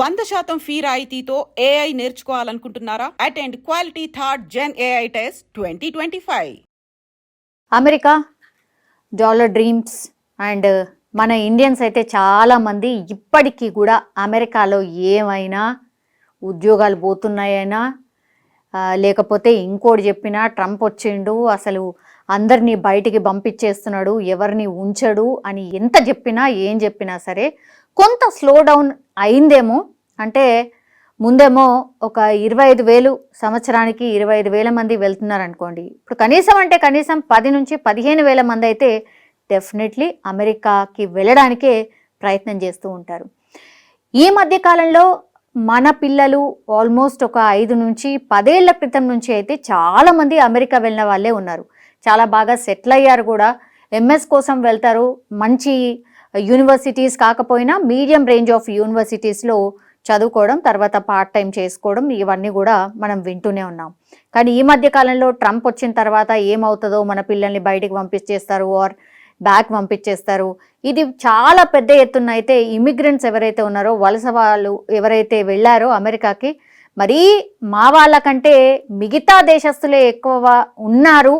వంద శాతం ఫీ రాయితీతో AI నేర్చుకోవాలనుకుంటున్నారా? Attend quality third gen AI test twenty twenty five America dollar dreams and మన Indians అయితే చాలామంది ఇప్పటికీ కూడా అమెరికాలో ఏమైనా ఉద్యోగాలు పోతున్నాయైనా లేకపోతే ఇంకోటి చెప్పినా ట్రంప్ వచ్చిండు అసలు అందరినీ బయటికి పంపించేస్తున్నాడు ఎవరిని ఉంచడు అని ఎంత చెప్పినా ఏం చెప్పినా సరే కొంత స్లో డౌన్ అయిందేమో అంటే ముందేమో ఒక ఇరవై ఐదు వేలు సంవత్సరానికి ఇరవై ఐదు వేల మంది వెళ్తున్నారు అనుకోండి ఇప్పుడు కనీసం అంటే కనీసం పది నుంచి పదిహేను వేల మంది అయితే డెఫినెట్లీ అమెరికాకి వెళ్ళడానికే ప్రయత్నం చేస్తూ ఉంటారు. ఈ మధ్య కాలంలో మన పిల్లలు ఆల్మోస్ట్ ఒక ఐదు నుంచి పదేళ్ళ క్రితం నుంచి అయితే చాలామంది అమెరికా వెళ్ళిన వాళ్ళే ఉన్నారు. చాలా బాగా సెటిల్ అయ్యారు కూడా. ఎంఎస్ కోసం వెళ్తారు. మంచి యూనివర్సిటీస్ కాకపోయినా మీడియం రేంజ్ ఆఫ్ యూనివర్సిటీస్లో చదువుకోవడం తర్వాత పార్ట్ టైం చేసుకోవడం ఇవన్నీ కూడా మనం వింటూనే ఉన్నాం. కానీ ఈ మధ్య కాలంలో ట్రంప్ వచ్చిన తర్వాత ఏమవుతుందో మన పిల్లల్ని బయటికి పంపించేస్తారు ఆర్ బ్యాక్ పంపించేస్తారు. ఇది చాలా పెద్ద ఎత్తున అయితే ఇమిగ్రెంట్స్ ఎవరైతే ఉన్నారో వలస వాళ్ళు ఎవరైతే వెళ్ళారో అమెరికాకి మరీ మా వాళ్ళకంటే మిగతా దేశస్తులే ఎక్కువ ఉన్నారు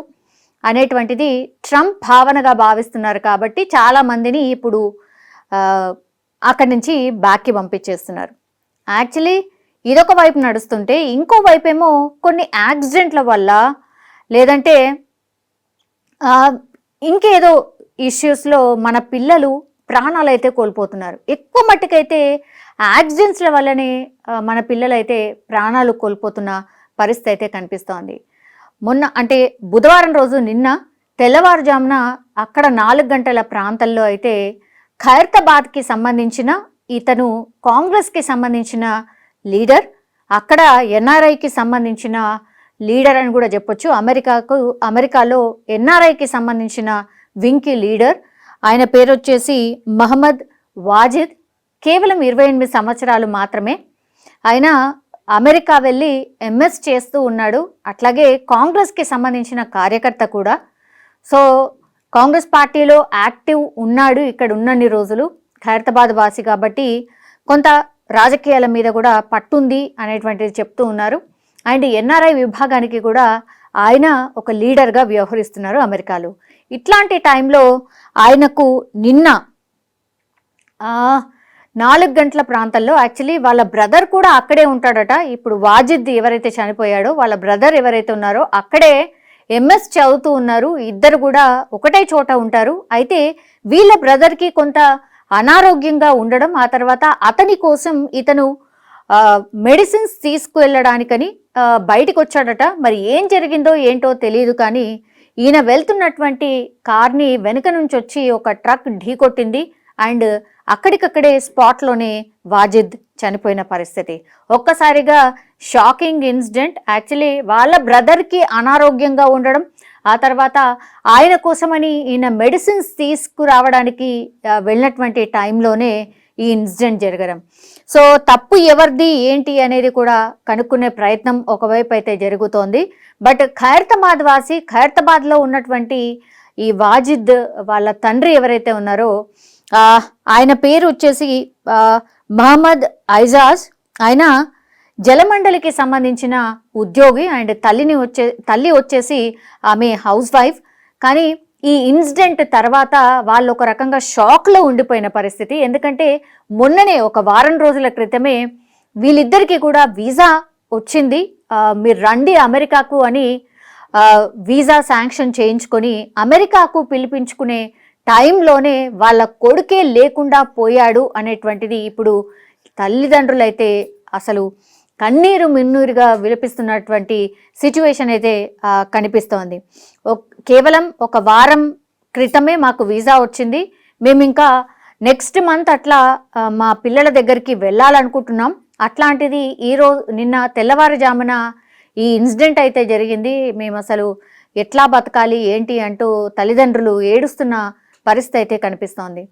అనేటువంటిది ట్రంప్ భావనగా భావిస్తున్నారు కాబట్టి చాలా మందిని ఇప్పుడు అక్కడి నుంచి బ్యాక్కి పంపించేస్తున్నారు. యాక్చువల్లీ ఇదొక వైపు నడుస్తుంటే ఇంకో వైపు ఏమో కొన్ని యాక్సిడెంట్ల వల్ల లేదంటే ఇంకేదో ఇష్యూస్లో మన పిల్లలు ప్రాణాలు అయితే కోల్పోతున్నారు. ఎక్కువ మట్టుకైతే యాక్సిడెంట్స్ల వల్లనే మన పిల్లలైతే ప్రాణాలు కోల్పోతున్న పరిస్థితి అయితే కనిపిస్తోంది. మొన్న అంటే బుధవారం రోజు నిన్న తెల్లవారుజామున అక్కడ నాలుగు గంటల ప్రాంతంలో అయితే ఖైరతాబాద్కి సంబంధించిన ఇతను కాంగ్రెస్కి సంబంధించిన లీడర్ అక్కడ ఎన్ఆర్ఐకి సంబంధించిన లీడర్ అని కూడా చెప్పొచ్చు. అమెరికాకు అమెరికాలో ఎన్ఆర్ఐకి సంబంధించిన వింకి లీడర్. ఆయన పేరు వచ్చేసి మహమ్మద్ వాజిద్. కేవలం ఇరవై ఎనిమిది సంవత్సరాలు మాత్రమే. ఆయన అమెరికా వెళ్ళి ఎంఎస్ చేస్తూ ఉన్నాడు. అట్లాగే కాంగ్రెస్కి సంబంధించిన కార్యకర్త కూడా. సో కాంగ్రెస్ పార్టీలో యాక్టివ్ ఉన్నాడు ఇక్కడ ఉన్నన్ని రోజులు. ఖైరతాబాద్ వాసి కాబట్టి కొంత రాజకీయాల మీద కూడా పట్టుంది అనేటువంటిది చెప్తూ ఉన్నారు. అండ్ ఎన్ఆర్ఐ విభాగానికి కూడా ఆయన ఒక లీడర్గా వ్యవహరిస్తున్నారు అమెరికాలో. ఇట్లాంటి టైంలో ఆయనకు నిన్న నాలుగు గంటల ప్రాంతంలో యాక్చువల్లీ వాళ్ళ బ్రదర్ కూడా అక్కడే ఉంటాడట. ఇప్పుడు వాజిద్ ఎవరైతే చనిపోయాడో వాళ్ళ బ్రదర్ ఎవరైతే ఉన్నారో అక్కడే ఎంఎస్ చదువుతూ ఉన్నారు. ఇద్దరు కూడా ఒకటే చోట ఉంటారు. అయితే వీళ్ళ బ్రదర్కి కొంత అనారోగ్యంగా ఉండడం ఆ తర్వాత అతని కోసం ఇతను మెడిసిన్స్ తీసుకువెళ్ళడానికని బయటకు బయటికి వచ్చాడట. మరి ఏం జరిగిందో ఏంటో తెలియదు కానీ ఈయన వెళ్తున్నటువంటి కార్ని వెనుక నుంచి వచ్చి ఒక ట్రక్ ఢీకొట్టింది. అండ్ అక్కడికక్కడే స్పాట్లోనే వాజిద్ చనిపోయిన పరిస్థితి. ఒక్కసారిగా షాకింగ్ ఇన్సిడెంట్. యాక్చువల్లీ వాళ్ళ బ్రదర్కి అనారోగ్యంగా ఉండడం ఆ తర్వాత ఆయన కోసమని ఈయన మెడిసిన్స్ తీసుకురావడానికి వెళ్ళినటువంటి టైంలోనే ఈ ఇన్సిడెంట్ జరగడం. సో తప్పు ఎవరిది ఏంటి అనేది కూడా కనుక్కునే ప్రయత్నం ఒకవైపు అయితే జరుగుతోంది. బట్ ఖైరతాబాద్ వాసి ఖైరతాబాద్లో ఉన్నటువంటి ఈ వాజిద్ వాళ్ళ తండ్రి ఎవరైతే ఉన్నారో ఆయన పేరు వచ్చేసి మహమ్మద్ ఐజాజ్. ఆయన జలమండలికి సంబంధించిన ఉద్యోగి అండ్ తల్లిని వచ్చే తల్లి వచ్చేసి ఆమె హౌస్ వైఫ్ కానీ ఈ ఇన్సిడెంట్ తర్వాత వాళ్ళు ఒక రకంగా షాక్లో ఉండిపోయిన పరిస్థితి. ఎందుకంటే మొన్ననే ఒక వారం రోజుల క్రితమే వీళ్ళిద్దరికీ కూడా వీసా వచ్చింది. మీరు రండి అమెరికాకు అని వీసా శాంక్షన్ చేయించుకొని అమెరికాకు పిలిపించుకునే టైంలోనే వాళ్ళ కొడుకే లేకుండా పోయాడు అనేటువంటిది ఇప్పుడు తల్లిదండ్రులైతే అసలు కన్నీరు మిన్నూరుగా విలపిస్తున్నటువంటి సిచ్యువేషన్ అయితే కనిపిస్తోంది. కేవలం ఒక వారం క్రితమే మాకు వీసా వచ్చింది. మేము ఇంకా నెక్స్ట్ మంత్ అట్లా మా పిల్లల దగ్గరికి వెళ్ళాలనుకుంటున్నాం. అట్లాంటిది ఈరోజు నిన్న తెల్లవారుజామున ఈ ఇన్సిడెంట్ అయితే జరిగింది. మేము అసలు ఎట్లా బతకాలి ఏంటి అంటూ తల్లిదండ్రులు ఏడుస్తున్న పరిస్థితి అయితే కనిపిస్తోంది.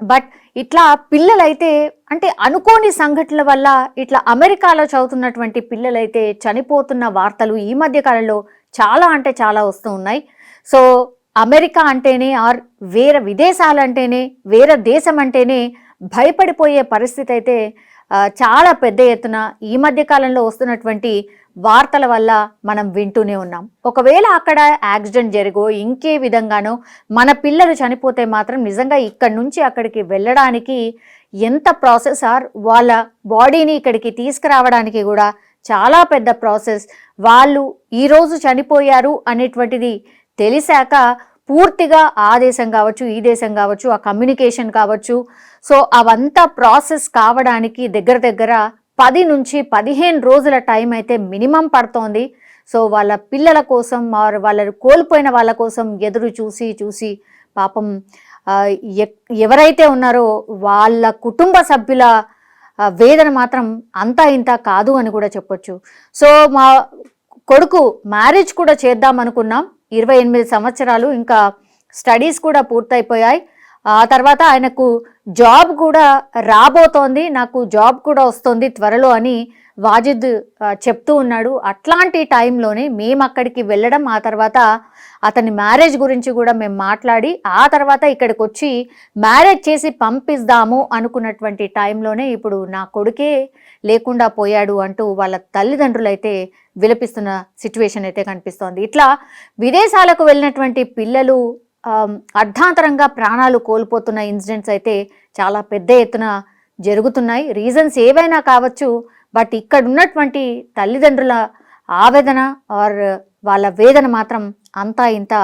బట్ ఇట్లా పిల్లలైతే అంటే అనుకోని సంఘటనల వల్ల ఇట్లా అమెరికాలో చదువుతున్నటువంటి పిల్లలైతే చనిపోతున్న వార్తలు ఈ మధ్య కాలంలో చాలా అంటే చాలా వస్తూ ఉన్నాయి. సో అమెరికా అంటేనే ఆర్ వేరే విదేశాలు అంటేనే వేరే దేశం అంటేనే భయపడిపోయే పరిస్థితి అయితే చాలా పెద్ద ఎత్తున ఈ మధ్య కాలంలో వస్తున్నటువంటి వార్తల వల్ల మనం వింటూనే ఉన్నాం. ఒకవేళ అక్కడ యాక్సిడెంట్ జరిగో ఇంకే విధంగానో మన పిల్లలు చనిపోతే మాత్రం నిజంగా ఇక్కడి నుంచి అక్కడికి వెళ్ళడానికి ఎంత ప్రాసెస్ ఆర్ వాళ్ళ బాడీని ఇక్కడికి తీసుకురావడానికి కూడా చాలా పెద్ద ప్రాసెస్. వాళ్ళు ఈరోజు చనిపోయారు అనేటువంటిది తెలిసాక పూర్తిగా ఆ దేశం కావచ్చు ఈ దేశం కావచ్చు ఆ కమ్యూనికేషన్ కావచ్చు. సో అవంతా ప్రాసెస్ కావడానికి దగ్గర దగ్గర పది నుంచి పదిహేను రోజుల టైం అయితే మినిమం పడుతోంది. సో వాళ్ళ పిల్లల కోసం ఆర్ వాళ్ళ కోల్పోయిన వాళ్ళ కోసం ఎదురు చూసి చూసి పాపం ఎ- ఎవరైతే ఉన్నారో వాళ్ళ కుటుంబ సభ్యుల వేదన మాత్రం అంతా ఇంత కాదు అని కూడా చెప్పొచ్చు. సో మా కొడుకు మ్యారేజ్ కూడా చేద్దాం అనుకున్నాం. ఇరవై ఎనిమిది సంవత్సరాలు ఇంకా స్టడీస్ కూడా పూర్తయిపోయాయి. ఆ తర్వాత ఆయనకు జాబ్ కూడా రాబోతోంది నాకు జాబ్ కూడా వస్తుంది త్వరలో అని వాజిద్ చెప్తూ ఉన్నాడు. అట్లాంటి టైంలోనే మేము అక్కడికి వెళ్ళడం ఆ తర్వాత అతని మ్యారేజ్ గురించి కూడా మేము మాట్లాడి ఆ తర్వాత ఇక్కడికి వచ్చి మ్యారేజ్ చేసి పంపిస్తాము అనుకున్నటువంటి టైంలోనే ఇప్పుడు నా కొడుకే లేకుండా పోయాడు అంటూ వాళ్ళ తల్లిదండ్రులు అయితే విలపిస్తున్న సిచ్యువేషన్ అయితే కనిపిస్తోంది. ఇట్లా విదేశాలకు వెళ్ళినటువంటి పిల్లలు అర్ధాంతరంగా ప్రాణాలు కోల్పోతున్న ఇన్సిడెంట్స్ అయితే చాలా పెద్ద ఎత్తున జరుగుతున్నాయి. రీజన్స్ ఏవైనా కావచ్చు బట్ ఇక్కడ ఉన్నటువంటి తల్లిదండ్రుల ఆవేదన ఆర్ వాళ్ళ వేదన మాత్రం అంతా ఇంత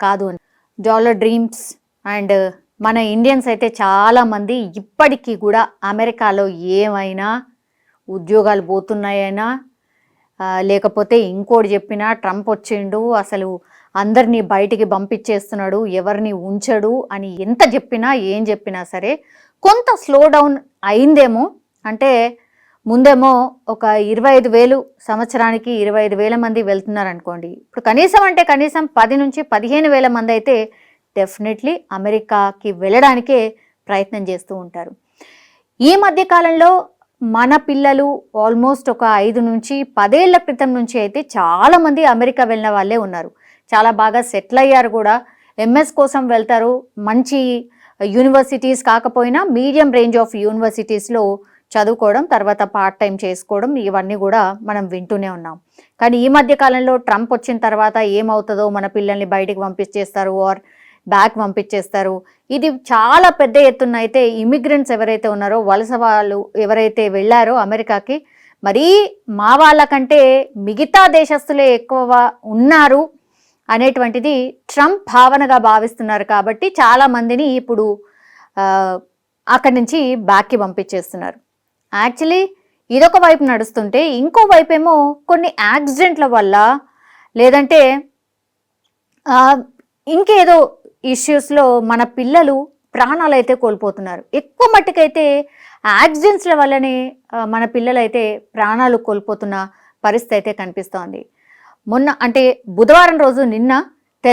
కాదు అని. డాలర్ డ్రీమ్స్ అండ్ మన ఇండియన్స్ అయితే చాలామంది ఇప్పటికీ కూడా అమెరికాలో ఏమైనా ఉద్యోగాలు పోతున్నాయైనా లేకపోతే ఇంకోటి చెప్పినా ట్రంప్ వచ్చిండు అసలు అందరినీ బయటికి పంపించేస్తున్నాడు ఎవరిని ఉంచడు అని ఎంత చెప్పినా ఏం చెప్పినా సరే కొంత స్లో డౌన్ అయిందేమో. అంటే ముందేమో ఒక ఇరవై ఐదు వేలు సంవత్సరానికి ఇరవై ఐదు వేల మంది వెళ్తున్నారు అనుకోండి ఇప్పుడు కనీసం అంటే కనీసం పది నుంచి పదిహేను వేల మంది అయితే డెఫినెట్లీ అమెరికాకి వెళ్ళడానికే ప్రయత్నం చేస్తూ ఉంటారు. ఈ మధ్య కాలంలో మన పిల్లలు ఆల్మోస్ట్ ఒక ఐదు నుంచి పదేళ్ళ క్రితం నుంచి అయితే చాలామంది అమెరికా వెళ్ళిన వాళ్ళే ఉన్నారు. చాలా బాగా సెటిల్ అయ్యారు కూడా. ఎంఎస్ కోసం వెళ్తారు. మంచి యూనివర్సిటీస్ కాకపోయినా మీడియం రేంజ్ ఆఫ్ యూనివర్సిటీస్లో చదువుకోవడం తర్వాత పార్ట్ టైం చేసుకోవడం ఇవన్నీ కూడా మనం వింటూనే ఉన్నాం. కానీ ఈ మధ్య కాలంలో ట్రంప్ వచ్చిన తర్వాత ఏమవుతుందో మన పిల్లల్ని బయటికి పంపించేస్తారు ఆర్ బ్యాక్ పంపించేస్తారు. ఇది చాలా పెద్ద ఎత్తున అయితే ఇమిగ్రెంట్స్ ఎవరైతే ఉన్నారో వలస వాళ్ళు ఎవరైతే వెళ్ళారో అమెరికాకి మరీ మా వాళ్ళకంటే మిగతా దేశస్తులే ఎక్కువ ఉన్నారు. అనేటువంటిది ట్రంప్ భావనగా భావిస్తున్నారు కాబట్టి చాలా మందిని ఇప్పుడు అక్కడి నుంచి బ్యాక్కి పంపించేస్తున్నారు. యాక్చువల్లీ ఇదొక వైపు నడుస్తుంటే ఇంకో వైపు ఏమో కొన్ని యాక్సిడెంట్ల వల్ల లేదంటే ఇంకేదో ఇష్యూస్లో మన పిల్లలు ప్రాణాలు అయితే కోల్పోతున్నారు. ఎక్కువ మట్టుకైతే యాక్సిడెంట్స్ల వల్లనే మన పిల్లలైతే ప్రాణాలు కోల్పోతున్న పరిస్థితి అయితే కనిపిస్తోంది. మొన్న అంటే బుధవారం రోజు నిన్న